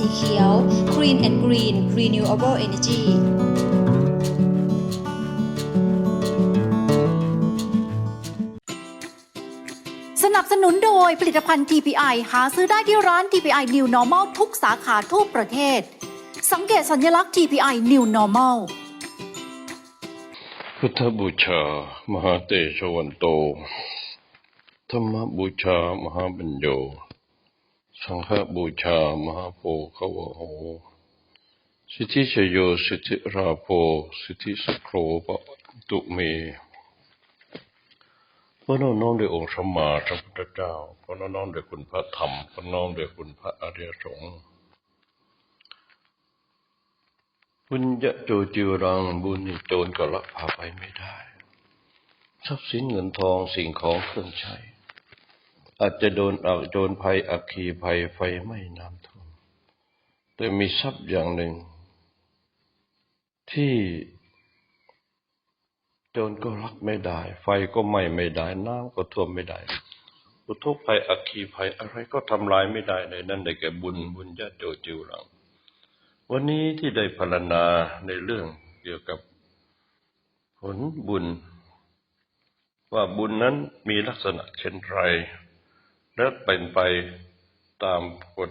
สีเขียว Green and Green Renewable Energy สนับสนุนโดยผลิตภัณฑ์ TPI หาซื้อได้ที่ร้าน TPI New Normal ทุกสาขาทั่วประเทศ สังเกตสัญลักษณ์ TPI New Normal พุทธบูชา มหาเตชวันโต ธรรมบูชา มหาบัญโย สังฆบูชามหาโพคาวะโหสิทธิชโยสิทธิราโพสิทธิสโครปะตุเมพระน้อมด้วยองค์สมมาสัมพุทธเจ้าพระน้อมด้วยคุณพระธรรมพระน้อมด้วยคุณพระอริยสงฆ์บุญจะโจจิวรังบุญนี่โจรก็ลักพาไปไม่ได้ ทรัพย์สินเงินทองสิ่งของเครื่องใช้ อาจจะโดนอักโจรภัยอัคคีภัยไฟไหม้น้ำท่วมแต่มีทรัพย์อย่างหนึ่ง ที่โจรก็ลักไม่ได้ ไฟก็ไหม้ไม่ได้ น้ำก็ท่วมไม่ได้อุทกภัยอัคคีภัยอะไรก็ทำลายไม่ได้เลยนั่นได้แก่บุญบุญญาโจจิวรังวันนี้ที่ได้พรรณนาในเรื่องเกี่ยวกับผลบุญ ว่าบุญนั้นมีลักษณะเช่นไร และเป็นไปตามกฎ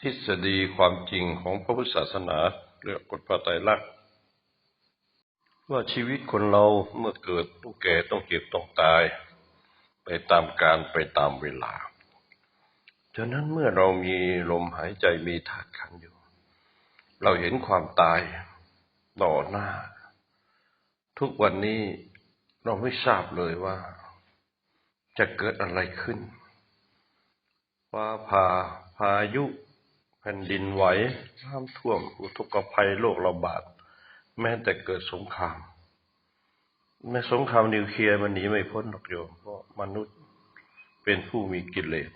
ทฤษฎีความจริงของพระพุทธศาสนาเรียกกฎพระไตรลักษณ์ว่าชีวิตคนเราเมื่อเกิดต้องแก่ต้องเจ็บต้องตาย ไปตามการไปตามเวลาฉะนั้นเมื่อเรามีลมหายใจมีธาตุขันอยู่ เราเห็นความตายต่อหน้า ทุกวันนี้เราไม่ทราบเลยว่า จะเกิดอะไรขึ้น ฟ้าผ่าพายุ แผ่นดินไหวน้ำท่วม อุทกภัยโรคระบาด แม้แต่เกิดสงคราม แม้สงครามนิวเคลียร์มันหนีไม่พ้นหรอกโยม เพราะมนุษย์เป็นผู้มีกิเลส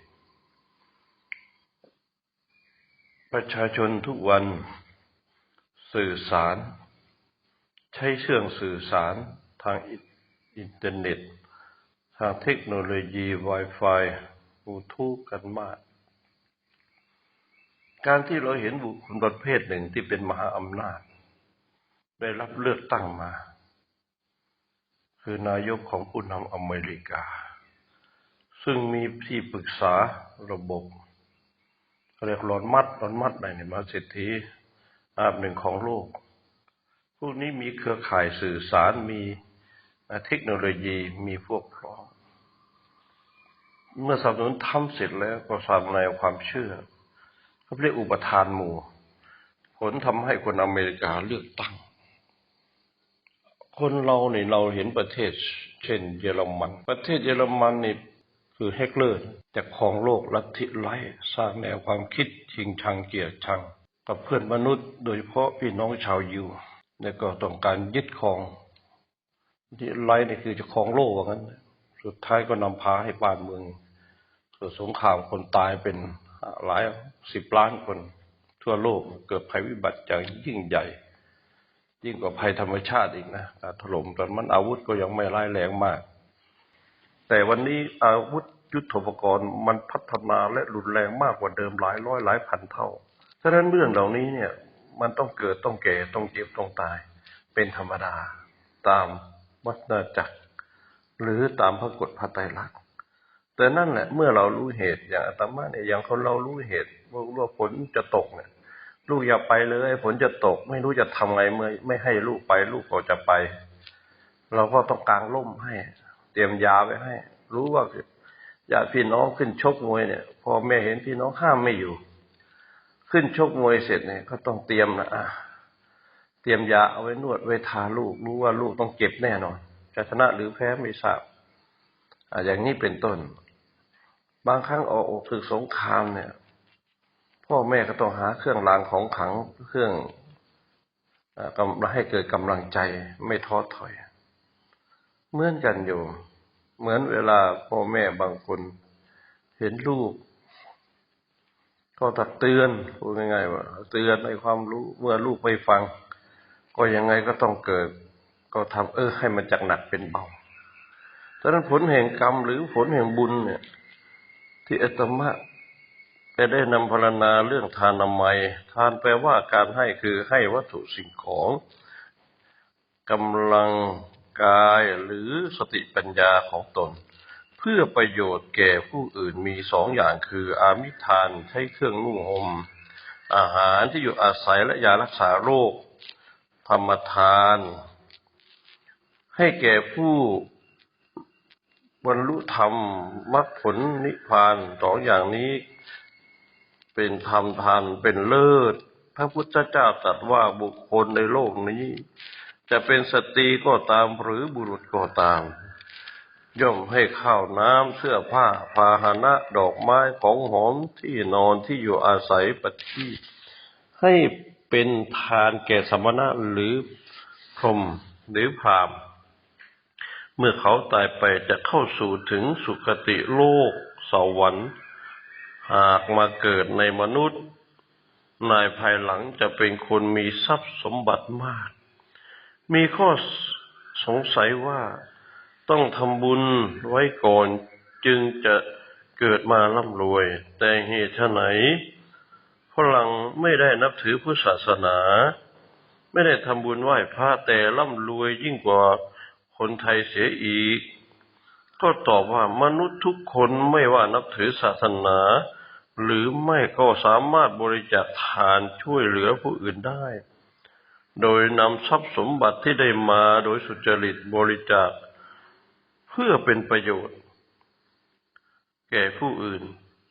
ประชาชนทุกวันสื่อสาร ใช้เครื่องสื่อสารทางอินเทอร์เน็ต ทางเทคโนโลยี Wi-Fi บลูทูธกันมาก การที่เราเห็นบุคคลประเภทหนึ่งที่เป็นมหาอำนาจ ได้รับเลือกตั้งมา คือนายกของผู้นำอเมริกา ซึ่งมีที่ปรึกษาระบบเรียกหลอนมัดหลอนมัดในเนี่ยมาเศรษฐีอันดับหนึ่งของโลก พวกนี้มีเครือข่ายสื่อสารมีเทคโนโลยีมีพวก เมื่อสนับสนุนทำเสร็จแล้วก็สร้างแนวความเชื่อเขาเรียกอุปทานหมู่ ผลทำให้คนอเมริกาเลือกตั้ง คนเราเนี่ยเราเห็นประเทศ เช่น เยอรมัน ประเทศเยอรมันนี่คือเฮกเลอร์จะครองโลกลัทธิไร้สร้างแนวความคิดชิงชังเกียรติชัง กับเพื่อนมนุษย์โดยเฉพาะพี่น้องชาวยิวแล้วก็ต้องการยึดครองที่ไร้นี่คือจะครองโลกว่างั้น สุดท้ายก็นำพาให้บ้านเมือง กิดสงครามคนตายเป็นหลายสิบล้านคน ทั่วโลกเกิดภัยวิบัติอย่างยิ่งใหญ่ ยิ่งกว่าภัยธรรมชาติอีกนะการถล่มแต่มันอาวุธก็ยังไม่ร้ายแรงมาก แต่วันนี้อาวุธยุทโธปกรณ์มันพัฒนาและรุนแรงมากกว่าเดิมหลายร้อยหลายพันเท่า ฉะนั้นเรื่องเหล่านี้เนี่ยมันต้องเกิดต้องแก่ต้องเจ็บต้องตาย เป็นธรรมดา ตามวัฏจักร หรือตามพระกฎพระไตรลักษณ์ แต่นั่นแหละเมื่อเรารู้เหตุอย่างอาตมาเนี่ยอย่างคนเรารู้เหตุว่าว่าฝนจะตกเนี่ย ลูกอย่าไปเลยฝนจะตก ไม่รู้จะทำไงเมื่อไม่ให้ลูกไป ลูกก็จะไป เราก็ต้องกางร่มให้ เตรียมยาไว้ให้ รู้ว่าญาติพี่น้องขึ้นชกมวยเนี่ยพอแม่เห็นพี่น้องห้ามไม่อยู่ ขึ้นชกมวยเสร็จเนี่ยก็ต้องเตรียมนะอะเตรียมยาเอาไว้นวดไว้ทาลูก รู้ว่าลูกต้องเจ็บแน่นอนจะชนะหรือแพ้ไม่ทราบออย่างนี้เป็นต้น บางครั้งออกอกศึกสงครามเนี่ย พ่อแม่ก็ต้องหาเครื่องรางของขังเครื่องอ่ากำให้เกิดกำลังใจไม่ท้อถอย เหมือนกันอยู่ เหมือนเวลาพ่อแม่บางคนเห็นลูกก็ตักเตือนพูดง่ายๆว่าเตือนในความรู้เมื่อลูกไม่ฟัง ก็ยังไงก็ต้องเกิด ก็ทำเออ ให้มันจากหนักเป็นเบาดังนั้นผลแห่งกรรมหรือผลแห่งบุญเนี่ย ที่อาตมาจะได้นำพรรณนาเรื่องทานนามัย ทานแปลว่าการให้คือให้วัตถุสิ่งของกำลังกายหรือสติปัญญาของตน เพื่อประโยชน์แก่ผู้อื่นมีสองอย่างคือ อามิทานใช้เครื่องนุ่งห่มอาหารที่อยู่อาศัยและยารักษาโรคธรรมทาน ให้แก่ผู้ บรรลุธรรมมรรคผลนิพพานสองอย่างนี้ เป็นธรรมทานเป็นเลิศ พระพุทธเจ้าตรัสว่าบุคคลในโลกนี้ จะเป็นสตรีก็ตามหรือบุรุษก็ตาม ย่อมให้ข้าวน้ำเสื้อผ้าพาหนะดอกไม้ของหอมที่นอนที่อยู่อาศัยปฏิให้เป็นทานแก่สมณะหรือพรหมหรือพราหมณ์ เมื่อเขาตายไปจะเข้าสู่ถึงสุคติโลกสวรรค์หากมาเกิดในมนุษย์ นายภายหลังจะเป็นคนมีทรัพย์สมบัติมาก มีข้อสงสัยว่าต้องทำบุญไว้ก่อนจึงจะเกิดมาร่ำรวย แต่เหตุไหนฝรั่งไม่ได้นับถือพุทธศาสนา ไม่ได้ทำบุญไหว้พระแต่ร่ำรวยยิ่งกว่า คนไทยเสียอีก ก็ตอบว่ามนุษย์ทุกคนไม่ว่านับถือศาสนา หรือไม่ก็สามารถบริจาคทานช่วยเหลือผู้อื่นได้ โดยนำทรัพย์สมบัติที่ได้มาโดยสุจริตบริจาค เพื่อเป็นประโยชน์ แก่ผู้อื่น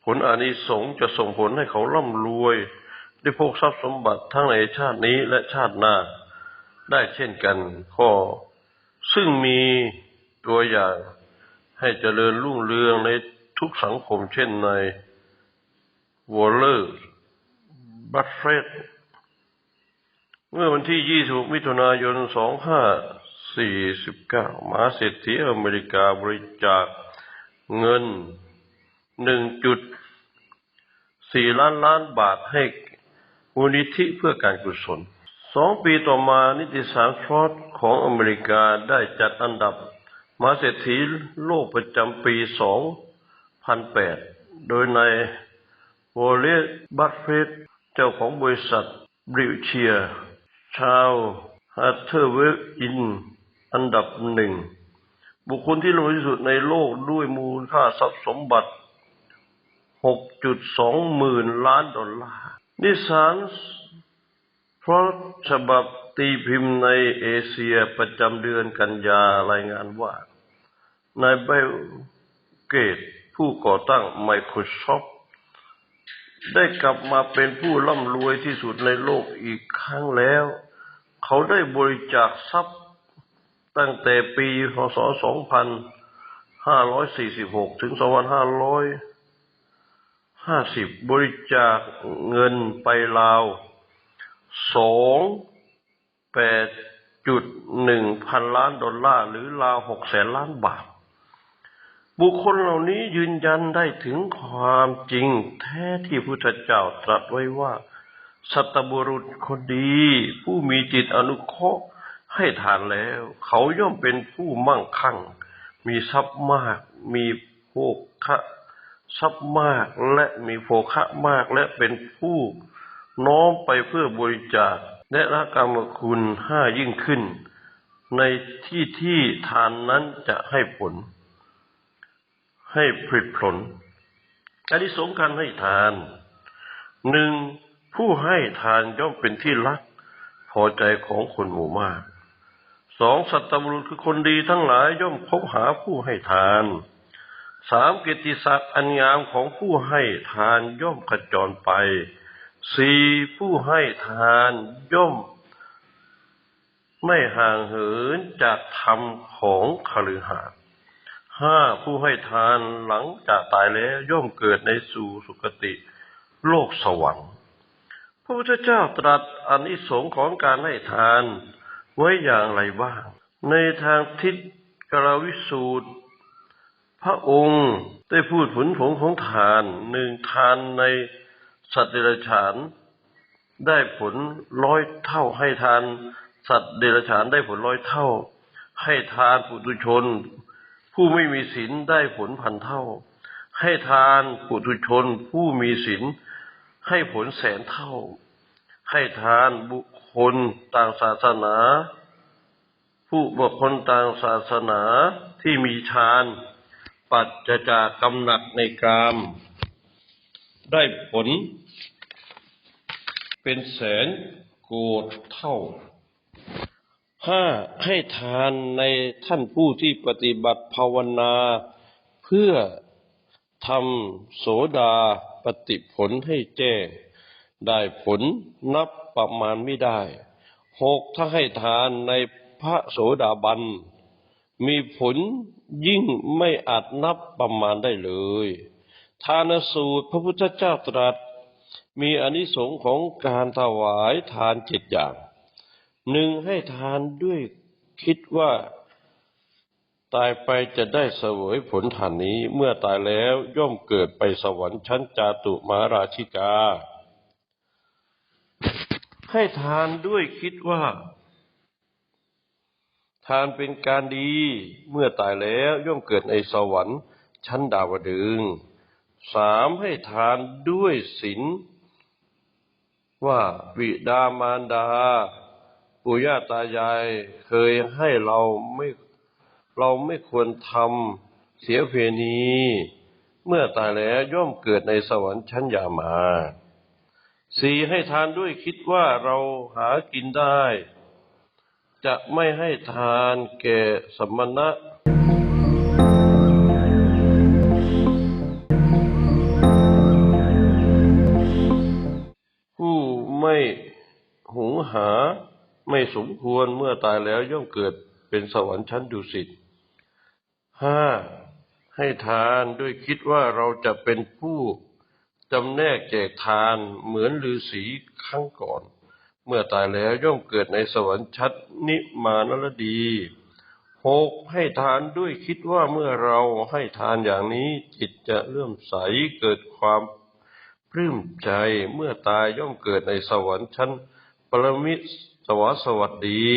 ผลอานิสงส์จะส่งผลให้เขาร่ำรวยได้พกทรัพย์สมบัติทั้งในชาตินี้และชาติหน้า ได้เช่นกันข้อ ซึ่งมีตัวอย่างให้เจริญรุ่งเรืองในทุกสังคมเช่นในวอลเลอร์บัตเฟรดเมื่อวันที่26มิถุนายน 2549 มหาเศรษฐีอเมริกาบริจาคเงิน 1.4 ล้านล้านบาทให้มูลนิธิเพื่อการกุศล สองปีต่อมานิติสารฟรอดของอเมริกาได้จัดอันดับมาเศรษฐีโลกประจำปี 2008 โดยนายวอลเลตบัตเฟตเจ้าของบริษัทบริวเชียชาวฮัตเทอร์เวลอิน อันดับหนึ่ง บุคคลที่รวยที่สุดในโลกด้วยมูลค่าทรัพย์สมบัติ 6.2หมื่นล้านดอลลาร์นิสสัน เพราะฉบับตีพิมพ์ในเอเชียประจำเดือนกันยารายงานว่านายเบลเกตผู้ก่อตั้ง Microsoft ได้กลับมาเป็นผู้ร่ำรวยที่สุดในโลกอีกครั้งแล้ว เขาได้บริจาคทรัพย์ตั้งแต่ปีพศ 2546 ถึง 2550 บริจาคเงินไปราว สองแปดจุดหนึ่งพันล้านดอลลาร์หรือราวหกแสนล้านบาท บุคคลเหล่านี้ยืนยันได้ถึงความจริงแท้ที่พุทธเจ้าตรัสไว้ว่า สัตบุรุษคนดี ผู้มีจิตอนุเคราะห์ให้ทานแล้ว เขาย่อมเป็นผู้มั่งคั่ง มีทรัพย์มาก มีโภคะทรัพย์มากและมีโภคะมากและเป็นผู้ น้อมไปเพื่อบริจาคและละกรรมคุณห้ายิ่งขึ้น ในที่ที่ทานนั้นจะให้ผล ให้ผลิตผลอันนี้สงการให้ทานหนึ่งผู้ให้ทานย่อมเป็นที่รัก พอใจของคนหมู่มากสองสัตบุรุษคือคนดีทั้งหลายย่อมพบหาผู้ให้ทานสามเกียรติศักดิ์อันงามของผู้ให้ทานย่อมขจรไป สี่ผู้ให้ทานย่อม ไม่ห่างเหินจากธรรมของคฤหัสถ์ห้าผู้ให้ทานหลังจากตายแล้วย่อมเกิดในสู่สุคติ โลกสวรรค์พระพุทธเจ้าตรัสอานิสงส์ของการให้ทานไว้อย่างไรบ้าง ในทางทิศกรวิสูตร พระองค์ได้พูดผลผลของทานหนึ่งทานใน สัตว์เดรัจฉาน ได้ผลร้อยเท่าให้ทาน สัตว์เดรัจฉานได้ผลร้อยเท่า ให้ทานปุถุชน ผู้ไม่มีศีลได้ผลพันเท่า ให้ทานปุถุชน ผู้มีศีลให้ผลแสนเท่า ให้ทานบุคคลต่างศาสนา ผู้บุคคลต่างศาสนาที่มีฌานปัจจจากกำหนัดในกาม ได้ผล เป็นแสนโกดเท่าห้าให้ทานในท่านผู้ที่ปฏิบัติภาวนา เพื่อทำโสดาปฏิผลให้แจ้ง ได้ผลนับประมาณไม่ได้หกถ้าให้ทานในพระโสดาบัน มีผลยิ่งไม่อาจนับประมาณได้เลย ทานสูตรพระพุทธเจ้าตรัส มีอนิสงส์ของการถวายทานเจ็ดอย่างหนึ่งให้ทานด้วยคิดว่าตายไปจะได้เสวยผลทานนี้เมื่อตายแล้วย่อมเกิดไปสวรรค์ชั้นจาตุมาราชิกา ให้ทานด้วยคิดว่า ทานเป็นการดีเมื่อตายแล้วย่อมเกิดในสวรรค์ชั้นดาวดึง สามให้ทานด้วยศีลว่าบิดามารดาปู่ย่าตายายเคยให้เราไม่เราไม่ควรทำเสียเพณีเมื่อตายแล้วย่อมเกิดในสวรรค์ชั้นยามาสี่ให้ทานด้วยคิดว่าเราหากินได้ จะไม่ให้ทานแก่สมณะ หุงหาไม่สมควรเมื่อตายแล้วย่อมเกิดเป็นสวรรค์ชั้นดุสิตห้าให้ทานด้วยคิดว่าเราจะเป็นผู้จำแนกแจกทานเหมือนฤาษีครั้งก่อน เมื่อตายแล้วย่อมเกิดในสวรรค์ชั้นนิมานรดีหกให้ทานด้วยคิดว่าเมื่อเราให้ทานอย่างนี้จิตจะเลื่อมใสเกิดความปลื้มใจเมื่อตายย่อมเกิดในสวรรค์ชั้น ปรมิสวสวัสดี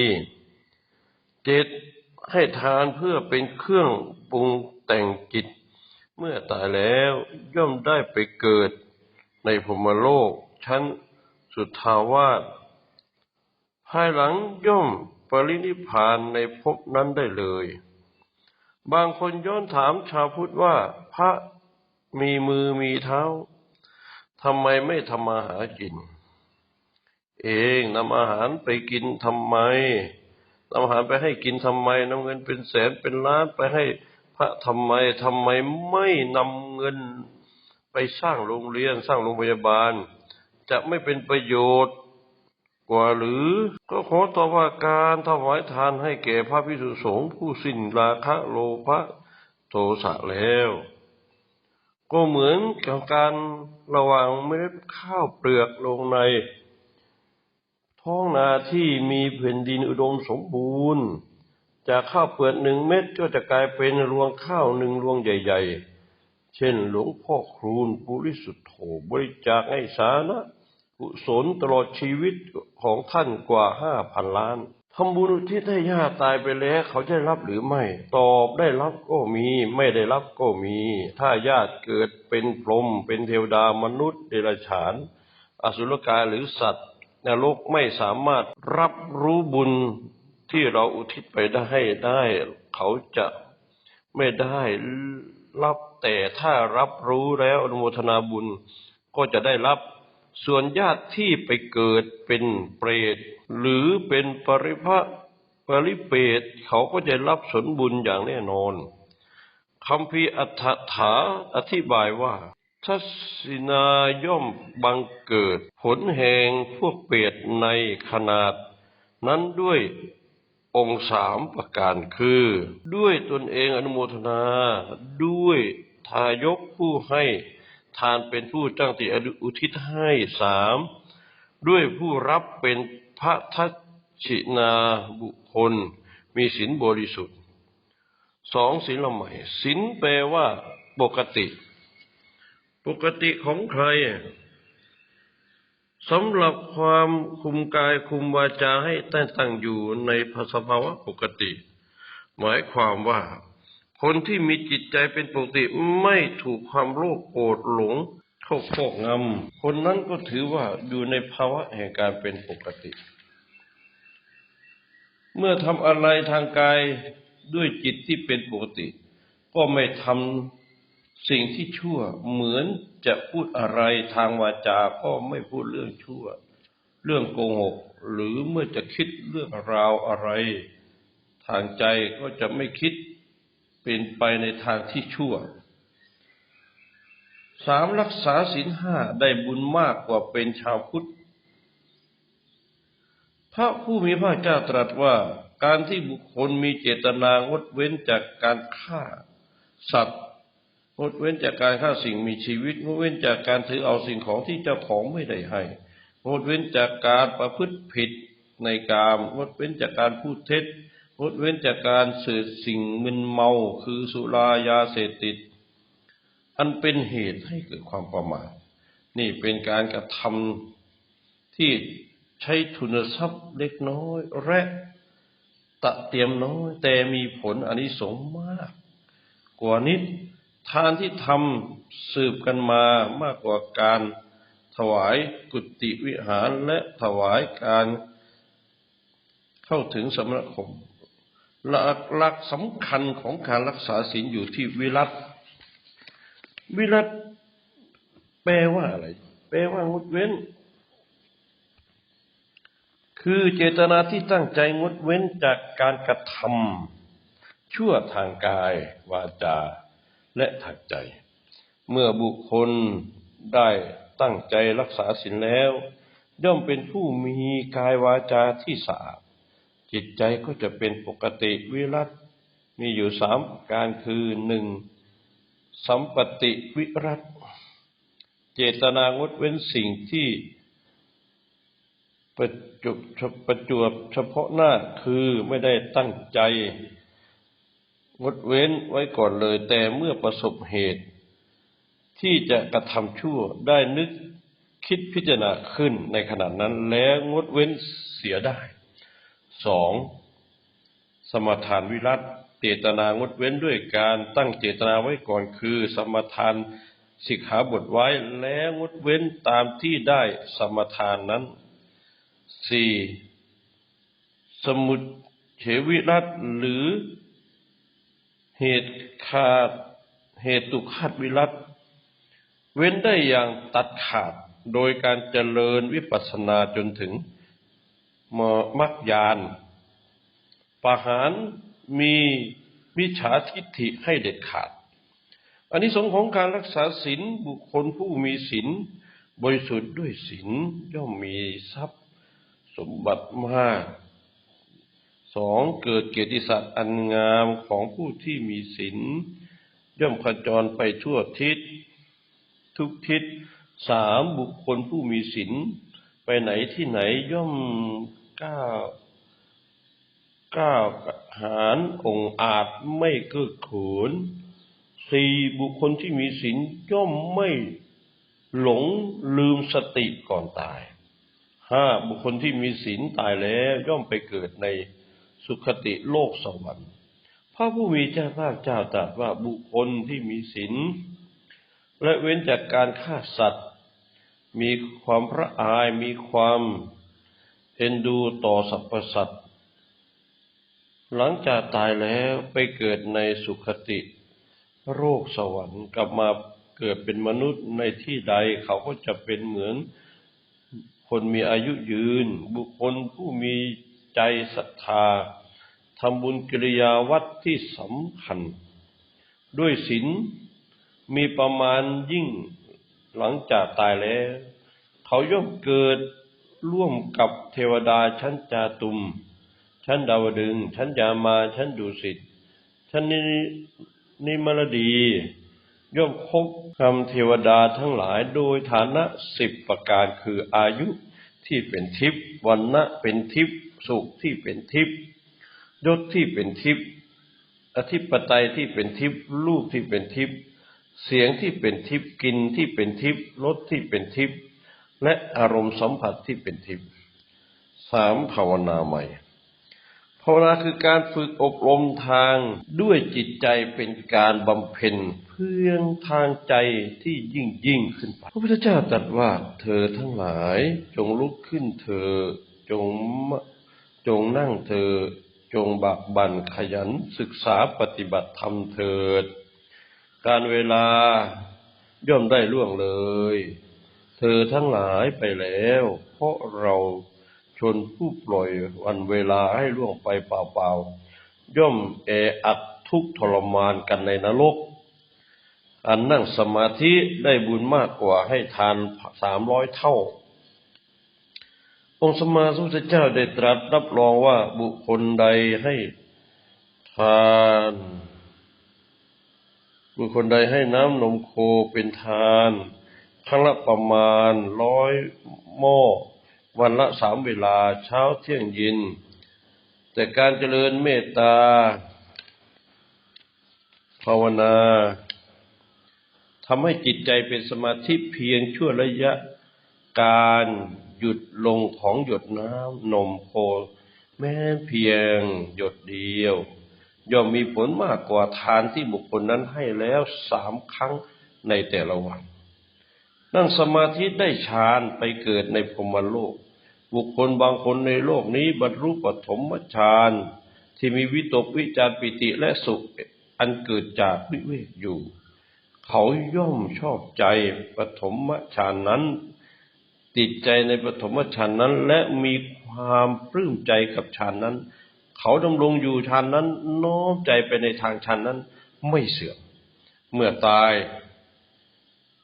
เจ็ดให้ทานเพื่อเป็นเครื่องปรุงแต่งจิต เมื่อตายแล้วย่อมได้ไปเกิดในพรมโลก ชั้นสุทธาวาสภายหลังย่อมปรินิพพานในภพนั้นได้เลย บางคนย้อนถามชาวพุทธว่าพระมีมือมีเท้าทำไมไม่ทำมาหากิน เองนำอาหารไปกินทำไมนำอาหารไปให้กินทำไมนำเงินเป็นแสนเป็นล้านไปให้พระทำไมทำไมไม่นำเงินไปสร้างโรงเรียนสร้างโรงพยาบาล จะไม่เป็นประโยชน์กว่าหรือก็ขอตอบว่าการถวายทานให้แก่พระพิสุสงฆ์ผู้สิ้นราคะโลภะโทสะแล้ว ก็เหมือนกับการระว่างเมล็ดข้าวเปลือกลงใน ท้องนาที่มีแผ่นดินอุดมสมบูรณ์ จากข้าวเปลือกหนึ่งเม็ดก็จะกลายเป็นรวงข้าวหนึ่งรวงใหญ่ ๆ เช่นหลวงพ่อครูนปุริสุทธโธบริจาคให้สาธาระกุศลตลอดชีวิตของท่านกว่าห้าพันล้านทำบุญที่ให้ญาติตายไปแล้ว เขาจะรับหรือไม่ ตอบได้รับก็มี ไม่ได้รับก็มี ถ้าญาติเกิดเป็นพรหมเป็นเทวดามนุษย์เดรัจฉาน อสุรกายหรือสัตว์ นรกไม่สามารถรับรู้บุญที่เราอุทิศไปได้ให้ได้ เขาจะไม่ได้รับแต่ถ้ารับรู้แล้วอนุโมทนาบุญก็จะได้รับส่วนญาติที่ไปเกิดเป็นเปรตหรือเป็นปริภะปริเปตเขาก็จะรับผลบุญอย่างแน่นอนคำพีอัฏฐถาอธิบายว่า ทัศินาย่อมบังเกิด ผลแห่งพวกเปรตในขนาด นั้นด้วยองค์สามประการคือ ด้วยตนเองอนุโมทนา ด้วยทายกผู้ให้ทานเป็นผู้ตั้งติอุทิศให้สามด้วยผู้รับเป็นพระทัศชินาบุคคล มีศีลบริสุทธิ์สองศีลละใหม่ศีลแปลว่าปกติ ปกติของใครสำหรับความคุมกายคุมวาจาให้ตั้งตั้งอยู่ในสภาวะปกติ หมายความว่า คนที่มีจิตใจเป็นปกติไม่ถูกความโลภโกรธหลงเข้าครอบงำคนนั้นก็ถือว่าอยู่ในภาวะแห่งการเป็นปกติ เมื่อทำอะไรทางกายด้วยจิตที่เป็นปกติ ก็ไม่ทำ สิ่งที่ชั่วเหมือนจะพูดอะไรทางวาจาก็ไม่พูดเรื่องชั่ว เรื่องโกหก หรือเมื่อจะคิดเรื่องราวอะไร ทางใจก็จะไม่คิดเป็นไปในทางที่ชั่วสามรักษาศีลห้าได้บุญมากกว่าเป็นชาวพุทธ พระผู้มีพระเจ้าตรัสว่าการที่บุคคลมีเจตนางดเว้นจากการฆ่า สัตว์ งดเว้นจากการฆ่าสิ่งมีชีวิตงดเว้นจากการถือเอาสิ่งของที่เจ้าของไม่ได้ให้งดเว้นจากการประพฤติผิดในกามงดเว้นจากการพูดเท็จงดเว้นจากการสื่อสิ่งมึนเมาคือสุรายาเสพติด อันเป็นเหตุให้เกิดความประมาทนี่เป็นการกระทำที่ใช้ทุนทรัพย์เล็กน้อยและตะเตรียมน้อย แต่มีผลอานิสงส์มาก กว่านิด ทานที่ทำสืบกันมามากกว่าการถวายกุฏิวิหารและถวายการเข้าถึงสมณคมหลักหลักสำคัญของการรักษาศีลอยู่ที่วิรัตวิรัตแปลว่าอะไร แปลว่างดเว้น คือเจตนาที่ตั้งใจงดเว้นจากการกระทำชั่วทางกายวาจา และทางใจ เมื่อบุคคลได้ตั้งใจรักษาศีลแล้ว ย่อมเป็นผู้มีกายวาจาที่สะอาดจิตใจก็จะเป็นปกติวิรัตมีอยู่สามการคือหนึ่งสัมปติวิรัตเจตนางดเว้นสิ่งที่ประจุประจวบเฉพาะหน้าคือไม่ได้ตั้งใจ งดเว้นไว้ก่อนเลย แต่เมื่อประสบเหตุ ที่จะกระทำชั่วได้นึกคิดพิจารณาขึ้นในขณะนั้น แล้วงดเว้นเสียได้สองสมทานวิรัตเจตนางดเว้นด้วยการตั้งเจตนาไว้ก่อนคือ สมทานสิกขาบทไว้แล้วงดเว้นตามที่ได้สมทานนั้นสี่สมุดเฉวิรัตหรือ เหตุขาดเหตุตุขาดวิรัตเว้นได้อย่างตัดขาดโดยการเจริญวิปัสสนาจนถึงมมรรคญาณปหารมีมิจฉาทิฏฐิให้เด็ดขาด อันนี้สงส์ของการรักษาศีลบุคคลผู้มีศีลบริสุทธิ์ด้วยศีลย่อมมีทรัพย์ สมบัติมาก สองเกิดเกียรติศักดิ์อันงามของผู้ที่มีศีลย่อมขจรไปทั่วทิศ ทุกทิศสามบุคคลผู้มีศีลไปไหนที่ไหนย่อมก้าวก้าวหารองค์อาจไม่เกิดขนสี่บุคคลที่มีศีลย่อมไม่หลงลืมสติก่อนตายห้าบุคคลที่มีศีลตายแล้วย่อมไปเกิดใน สุคติโลกสวรรค์พระผู้มีเจ้าภาคเจ้าตรัสว่าบุคคลที่มีศีลและเว้นจากการฆ่าสัตว์ มีความพระอายมีความเอ็นดูต่อสรรพสัตว์ หลังจากตายแล้วไปเกิดในสุคติโลกสวรรค์กลับมาเกิดเป็นมนุษย์ในที่ใดเขาก็จะเป็นเหมือนคนมีอายุยืน บุคคลผู้มี ใจศรัทธาทำบุญกิริยาวัดที่สำคัญ ด้วยศีลมีประมาณยิ่งหลังจากตายแล้ว เขาย่อมเกิดร่วมกับเทวดาชั้นจาตุม ชั้นดาวดึง ชั้นยามา ชั้นดุสิต ชั้นนินิมรดี ย่อมคบคำเทวดาทั้งหลายโดยฐานะสิบประการคืออายุที่เป็นทิพย์วันนะเป็นทิพย์ สุขที่เป็นทิพย์ยศที่เป็นทิพย์อธิปไตยที่เป็นทิพย์รูปที่เป็นทิพย์เสียงที่เป็นทิพย์กินที่เป็นทิพย์รสที่เป็นทิพย์และอารมณ์สัมผัสที่เป็นทิพย์สามภาวนาใหม่ภาวนาคือการฝึกอบรมทางด้วยจิตใจเป็นการบำเพ็ญเพื่อทางใจที่ยิ่งยิ่งขึ้นไปพระพุทธเจ้าตรัสว่าเธอทั้งหลายจงลุกขึ้นเธอจง จงนั่งเธอจงบักบันขยันศึกษาปฏิบัติธรรมเถิด การเวลาย่อมได้ล่วงเลย เธอทั้งหลายไปแล้ว เพราะเราชนผู้ปล่อยวันเวลาให้ล่วงไปเปล่าๆย่อมแออัดทุกทรมานกันในนรก อันนั่งสมาธิได้บุญมากกว่าให้ทานสามร้อยเท่า องค์สมมาสุทธเจ้าได้ตรัสรับรองว่าบุคคลใดให้ทาน บุคคลใดให้น้ำนมโคเป็นทาน ครั้งละประมาณร้อยหม้อ วันละสามเวลาเช้าเที่ยงเย็น แต่การเจริญเมตตา ภาวนาทำให้จิตใจเป็นสมาธิเพียงชั่วระยะการ หยุดลงของหยดน้ำนมโค แม้เพียงหยดเดียว ย่อมมีผลมากกว่าทานที่บุคคลนั้นให้แล้วสามครั้งในแต่ละวัน นั่งสมาธิได้ฌานไปเกิดในพรมโลก บุคคลบางคนในโลกนี้บรรลุปฐมฌานที่มีวิตกวิจารปิติและสุขอันเกิดจากวิเวกอยู่ เขาย่อมชอบใจปฐมฌานนั้น ติดใจในปฐมฌานนั้น และมีความปลื้มใจกับฌานนั้น เขาดำรงอยู่ฌานนั้นน้อมใจไปในทางฌานนั้นไม่เสื่อม เมื่อตาย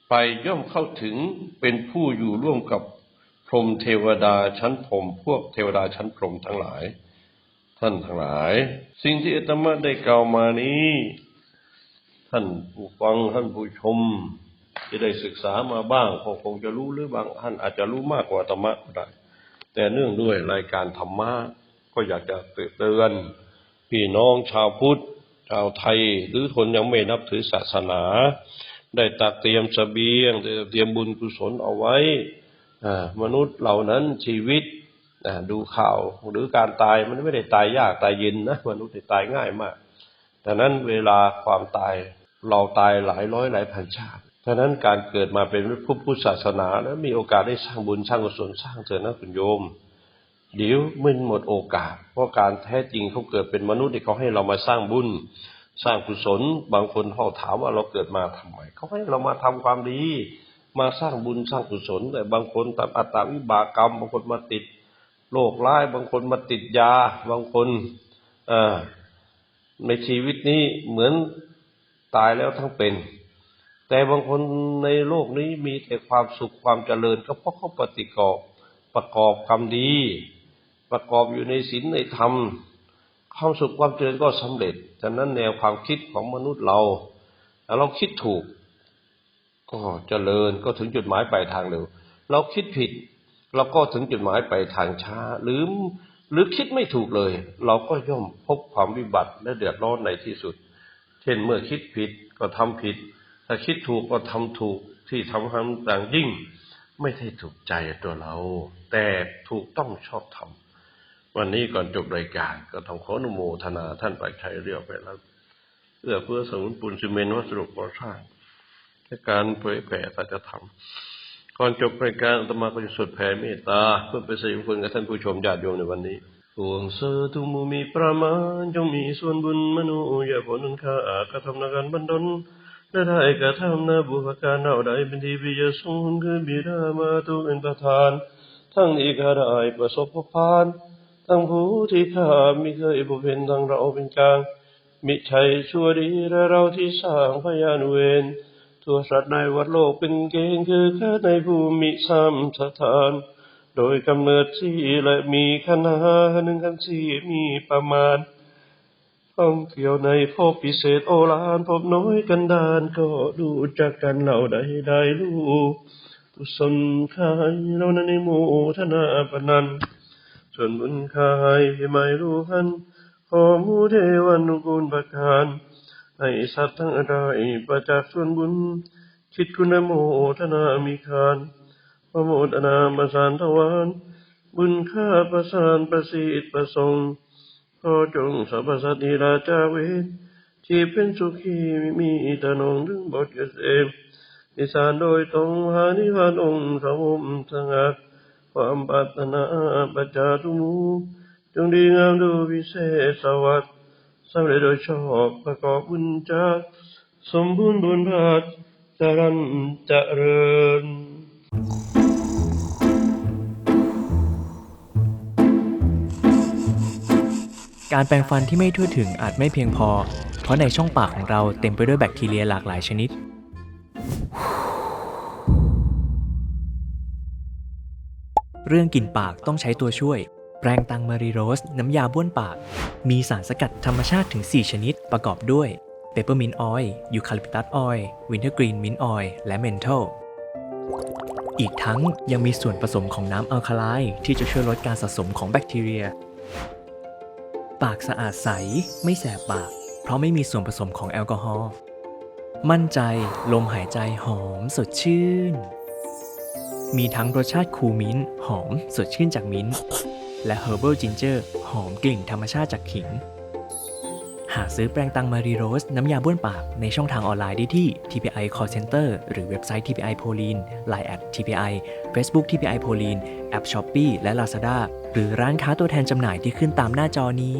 ไปย่อมเข้าถึงเป็นผู้อยู่ร่วมกับพรหมเทวดาชั้นพรหมพวกเทวดาชั้นพรหมทั้งหลาย ท่านทั้งหลาย สิ่งที่อาตมาได้กล่าวมานี้ ท่านผู้ฟังท่านผู้ชม ที่ได้ศึกษามาบ้างก็คงจะรู้หรือบางท่านอาจจะรู้มากกว่าอาตมาก็ได้ แต่เนื่องด้วยรายการธรรมะก็อยากจะเตือนพี่น้องชาวพุทธชาวไทย หรือคนยังไม่นับถือศาสนา ได้ตักเตรียมเสบียงได้เตรียมบุญกุศลเอาไว้มนุษย์เหล่านั้นชีวิตดูข่าวหรือการตายมันไม่ได้ตายยากตายเย็นนะมนุษย์ตายง่ายมากดังนั้นเวลาความตายเราตายหลายร้อยหลายพันชาติ ดังนั้นการเกิดมาเป็นผู้พุทธศาสนา แล้วมีโอกาสได้สร้างบุญสร้างกุศลสร้างเถอะนะคุณโยม เดี๋ยวมันหมดโอกาส เพราะการแท้จริงเขาเกิดเป็นมนุษย์ที่เขาให้เรามาสร้างบุญสร้างกุศล บางคนเขาถามว่าเราเกิดมาทำไมเขาให้เรามาทำความดี มาสร้างบุญสร้างกุศล แต่บางคนตามอัตตาวิบากกรรม บางคนมาติดโรคร้าย บางคนมาติดยา บางคนอในชีวิตนี้เหมือนตายแล้วทั้งเป็น แต่บางคนในโลกนี้มีแต่ความสุขความเจริญ ก็เพราะเขาปฏิกอบประกอบความดี ประกอบอยู่ในศีลในธรรม ความสุขความเจริญก็สำเร็จฉะนั้นแนวความคิดของมนุษย์เราถ้าเราคิดถูก ก็เจริญก็ถึงจุดหมายปลายทางเร็ว เราคิดผิดเราก็ถึงจุดหมายปลายทางช้า หรือหรือคิดไม่ถูกเลย เราก็ย่อมพบความวิบัติและเดือดร้อนในที่สุด เช่นเมื่อคิดผิดก็ทำผิด ถ้าคิดถูกก็ทำถูกที่ทำทำต่างยิ่ง ไม่ใช่ถูกใจตัวเรา แต่ถูกต้องชอบทำวันนี้ก่อนจบรายการก็ต้องขออนุโมทนาท่านไปชัยเรียวไปแล้วเพื่อเพื่อสมุนปูนซีเมนต์วัสดุก่อสร้างและการเผยแผ่สัจธรรมก่อนจบรายการอาตมาก็จะสวดแผ่เมตตา เพื่อเป็นสิริมงคลกับท่านผู้ชมญาติโยมในวันนี้พวงเสอทุมูมีประมาณจงมีส่วนบุญมนุอย่าผลนุนค่ากระทำนาการบันดล และได้กระทำนาบุพการเอาใดเป็นที่พิยสงคือบิดามาตุเป็นประธาน ทั้งนี้ก็ได้ประสบพบพาน ทั้งผู้ที่ข้ามิเคยพบเห็นทั้งเราเป็นกลาง มิใช่ชั่วดีและเราที่สร้างพยานเวรทั่วสัตว์ในวัดโลกเป็นเกณฑ์คือแค่ในภูมิสามสถาน โดยกำเนิดที่และมีคณะหนึ่งกันที่มีประมาณ ท่องเที่ยวในพบพิเศษโอฬารพบน้อยกันดานก็ดูจากกันเหล่าใดได้รู้ตุสนคายเรานั้นในหมู่ธนาปนันส่วนบุญคายไม่รู้พันขอมูเทวันนุกูลประทานให้สัตว์ทั้งหลายประจักษ์ส่วนบุญ คิดคุณโมทนามีคานพระโมทนาประสานทวารบุญข้าประสานประสิทธิ์ประสงค์ ขอจงสรรพสัตว์นิราจาเวทที่เป็นสุขีม่มีตนงถึงบทเกษมนิสานโดยตรงหานิพพานองค์สมมสงัดความปรารถนาประจาทุมูจงดีงามดูวิเศษสวัสดิ์สำเร็จโดยชอบประกอบบุญจาสมบูรณ์บุญพาจรันเจริญ การแปรงฟันที่ไม่ทั่วถึงอาจไม่เพียงพอ เพราะในช่องปากของเราเต็มไปด้วยแบคทีเรียหลากหลายชนิด เรื่องกลิ่นปากต้องใช้ตัวช่วย แปรงตังมารีโรส น้ำยาบ้วนปาก มีสารสกัดธรรมชาติถึง 4 ชนิดประกอบด้วยเปปเปอร์มินออยล์ยูคาลิปตัสออยล์วินเทอร์กรีนมินออยล์และเมนทอลอีกทั้งยังมีส่วนผสมของน้ำอัลคาไลน์ที่จะช่วยลดการสะสมของแบคทีเรีย ปากสะอาดใส ไม่แสบปาก เพราะไม่มีส่วนผสมของแอลกอฮอล์ มั่นใจลมหายใจหอมสดชื่น มีทั้งรสชาติคูมิ้นหอมสดชื่นจากมิ้น และ Herbal Ginger หอมกลิ่นธรรมชาติจากขิง หาซื้อแปรงตังมารีโรส น้ำยาบ้วนปากในช่องทางออนไลน์ได้ที่ TPI Call Center หรือเว็บไซต์ TPI p o l i n Line at TPI Facebook TPI p o l i n แอป Shopee และ Lazada หรือร้านค้าตัวแทนจำหน่ายที่ขึ้นตามหน้าจอนี้